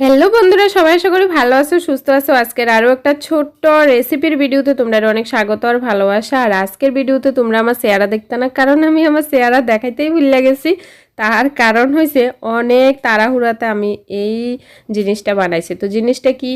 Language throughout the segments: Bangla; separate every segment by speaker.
Speaker 1: হ্যালো বন্ধুরা, সবাই করি ভালো আছো, সুস্থ আছো। আজকের আরও একটা ছোট্ট রেসিপির ভিডিওতে তোমরা অনেক স্বাগত আর ভালোবাসা। আর আজকের ভিডিওতে তোমরা আমার চেহারা দেখতে না, কারণ আমি আমার চেহারা দেখাইতেই ভুলে গেছি। তার কারণ হয়েছে অনেক তাড়াহুড়াতে আমি এই জিনিসটা বানাইছি। তো জিনিসটা কি?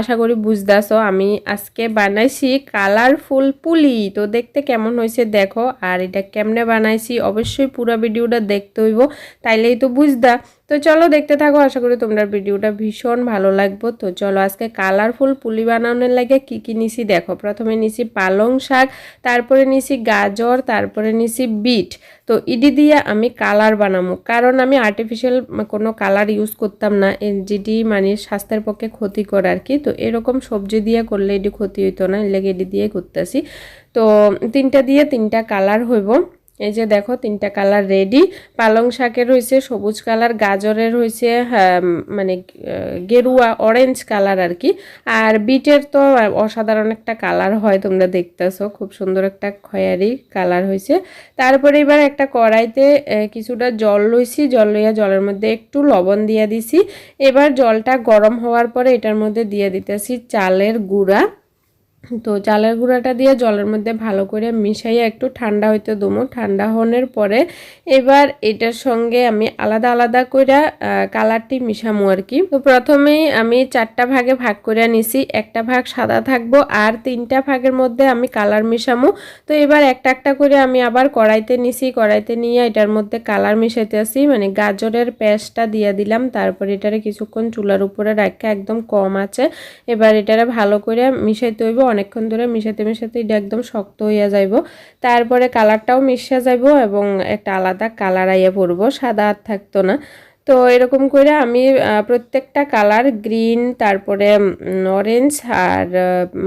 Speaker 1: আশা করি বুঝতেছো, আমি আজকে বানাইছি কালারফুল পুলি। তো দেখতে কেমন হয়েছে দেখো, আর এটা কেমনে বানাইছি? অবশ্যই পুরো ভিডিওটা দেখতে হইব, তাইলেই তো বুঝদা তো চলো দেখতে থাকো, আশা করি তোমরা ভিডিওটা ভীষণ ভালো লাগবো। তো চলো আজকে কালারফুল পুলি বানানোর লাগে কি কি নিছি দেখো। প্রথমে নিছি পালং শাক, তারপরে নিছি গাজর, তারপরে নিছি বিট। তো ইডি দিয়ে আমি কালার বানাবো। কারণ আমি আর্টিফিশিয়াল কোনো কালার ইউজ করতাম না যেটি মানে স্বাস্থ্যের পক্ষে ক্ষতিকর আর কি। তো এরকম সবজি দিয়ে করলে এটি ক্ষতি হইতো না লেগে এটি দিয়ে করতেছি। তো তিনটা দিয়ে তিনটা কালার হইব। এই যে দেখো, তিনটা কালার রেডি পালং শাকের হয়েছে সবুজ কালার, গাজরের হয়েছে মানে গেরুয়া অরেঞ্জ কালার আর কি আর বিটের তো অসাধারণ একটা কালার হয়, তোমরা দেখতেছো। খুব সুন্দর একটা খয়ারি কালার হয়েছে তারপরে এবার একটা কড়াইতে কিছুটা জল লইছি। জল লইয়া জলের মধ্যে একটু লবণ দিয়ে দিছি। এবার জলটা গরম হওয়ার পরে এটার মধ্যে দিয়ে দিতেছি চালের গুঁড়া। তো চালের গুঁড়াটা দিয়ে জলের মধ্যে ভালো করে মিশাইয়া একটু ঠান্ডা হইতে দমো। ঠান্ডা হওয়ার পরে এবার এটার সঙ্গে আমি আলাদা আলাদা করে কালারটি মিশামো আর কি। তো প্রথমেই আমি চারটা ভাগে ভাগ করে নিছি। একটা ভাগ সাদা থাকব আর তিনটা ভাগের মধ্যে আমি কালার মিশামো। তো এবার একটা একটা করে আমি আবার কড়াইতে নিছি। কড়াইতে নিয়ে এটার মধ্যে কালার মিশাইতে আসি মানে গাজরের পেস্টটা দিয়ে দিলাম। তারপর এটারে কিছুক্ষণ চুলার উপরে রাখা একদম কম আছে। এবার এটারে ভালো করে মিশাইতে হইব। অনেকক্ষণ ধরে মিশাতে মিশাতে এটা একদম শক্ত হইয়া যাইব। তারপরে কালারটাও মিশা যাইব এবং একটা আলাদা কালার আইয়া পড়ব। সাদা আর থাকতো না। তো এরকম করে আমি প্রত্যেকটা কালার গ্রিন তারপরে অরেঞ্জ আর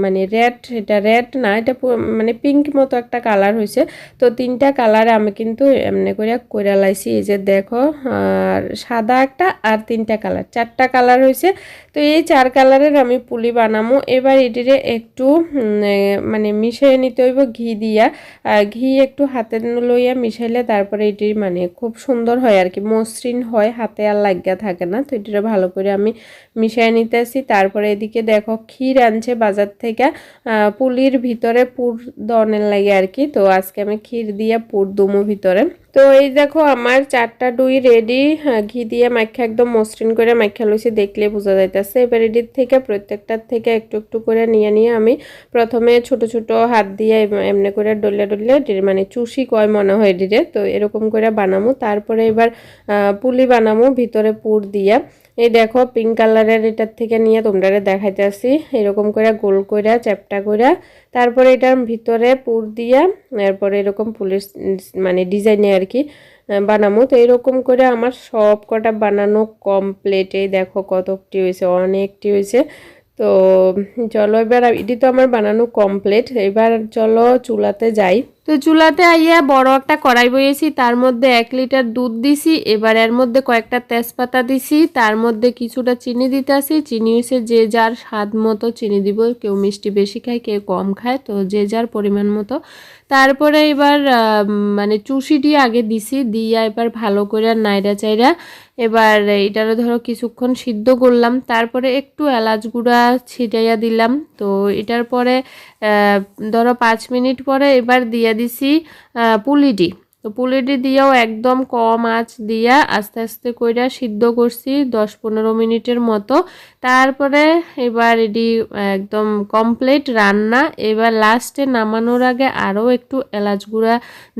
Speaker 1: মানে রেড এটা রেড না, এটা মানে পিঙ্ক মতো একটা কালার হয়েছে। তো তিনটা কালার আমি কিন্তু এমনি করে করে লাইছি এই যে দেখো, আর সাদা একটা আর তিনটা কালার চারটা কালার হয়েছে। তো এই চার কালারের আমি পুলি বানামো। এবার এটিরে একটু মানে মিশিয়ে নিতে হইব ঘি দিয়া। ঘি একটু হাতে লইয়া মিশাইলে তারপরে এটি মানে খুব সুন্দর হয় আর কি, মসৃণ হয় হাতে আর লাগিয়া থাকে না। তো এটা ভালো করে আমি মিশিয়ে নিতেছি। তারপরে এদিকে দেখো ক্ষীর আনছে বাজার থেকে। পুলির ভিতরে পুর দনের লাগে আর কি। তো আজকে আমি ক্ষীর দিয়ে পুর দুমো ভিতরে। তো এই দেখো আমার চারটা ডুই রেডি ঘি দিয়ে মাখা একদম মসৃণ করে মাখা লইছি, দেখলে বোঝা যাইতেছে। এবার এটির থেকে, প্রত্যেকটার থেকে একটু একটু করে নিয়ে নিয়ে আমি প্রথমে ছোট ছোট হাত দিয়ে এমনি করে ডলে ডলে এটির মানে চুষি কয় মনে হয় এটিরে, তো এরকম করে বানামো। তারপরে এবার পুলি বানামো, ভিতরে পুর দিয়া। এই দেখো পিঙ্ক কালারের এটার থেকে নিয়ে তোমরা দেখাইতে আসি। এরকম করে গোল করে চ্যাপটা করে তারপরে এটার ভিতরে পুর দিয়া, এরপরে এরকম পুলিশ মানে ডিজাইনে আর কি বানামো। তো এরকম করে আমার সব কটা বানানো কমপ্লিট এই দেখো কতকটি হয়েছে অনেকটি হয়েছে তো চলো এবার, এটি তো আমার বানানো কমপ্লিট এবার চলো চুলাতে যাই। তো চুলাতে আইয়া বড় একটা কড়াই বইয়েছি, তার মধ্যে এক লিটার দুধ দিছি, এবার এর মধ্যে কয়েকটা তেজপাতা দিছি, তার মধ্যে কিছুটা চিনি দিতেছি চিনি হচ্ছে যে যার স্বাদ মতো চিনি দিব, কেউ মিষ্টি বেশি খায়, কেউ কম খায়, তো যে যার পরিমাণ মতো। তারপরে এবার মানে চুষিটি আগে দিছি, দিয়া এবার ভালো করে নাইরা চাইরা এবার এটারও ধরো কিছুক্ষণ সিদ্ধ করলাম, তারপরে একটু এলাচ গুঁড়া ছিটাইয়া দিলাম, তো এটার পরে ধরো পাঁচ মিনিট পরে এবার দিয়ে দিছি পুলিটি তো পুলিটি দিয়েও একদম কম আঁচ দিয়া আস্তে আস্তে কইরা সিদ্ধ করছি দশ পনেরো মিনিটের মতো। তারপরে এবার এটি একদম কমপ্লিট রান্না। এবার লাস্টে নামানোর আগে আরও একটু এলাচ গুঁড়া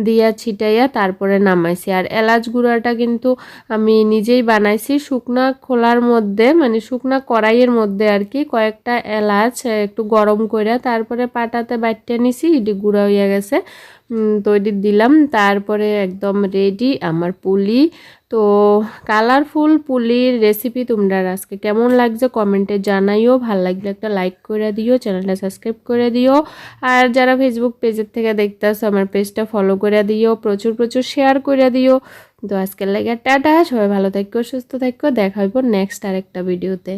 Speaker 1: দিয়া ছিটাইয়া তারপরে নামাইছি। আর এলাচ গুঁড়াটা কিন্তু আমি নিজেই বানাইছি। শুকনা খোলার মধ্যে মানে শুকনা কড়াইয়ের মধ্যে আর কি কয়েকটা এলাচ একটু গরম করে তারপরে পাটাতে বাইটটা নিছি, এটি গুঁড়া হইয়া গেছে। তো এটি দিলাম। তারপরে একদম রেডি আমার পুলি। তো কালারফুল পুলির রেসিপি তোমরা আজকে কেমন লাগছে কমেন্টে জানাইও। ভালো লাগলে একটা লাইক করে দিও চ্যানেলটা সাবস্ক্রাইব করে দিও। আর যারা ফেসবুক পেজের থেকে দেখতেছো, আমার পেজটা ফলো করে দিও, প্রচুর প্রচুর শেয়ার করে দিও। তো আজকের লাগে টাটা, সবাই ভালো থাকো, সুস্থ থাকো, দেখা হইব নেক্সট আরেকটা ভিডিওতে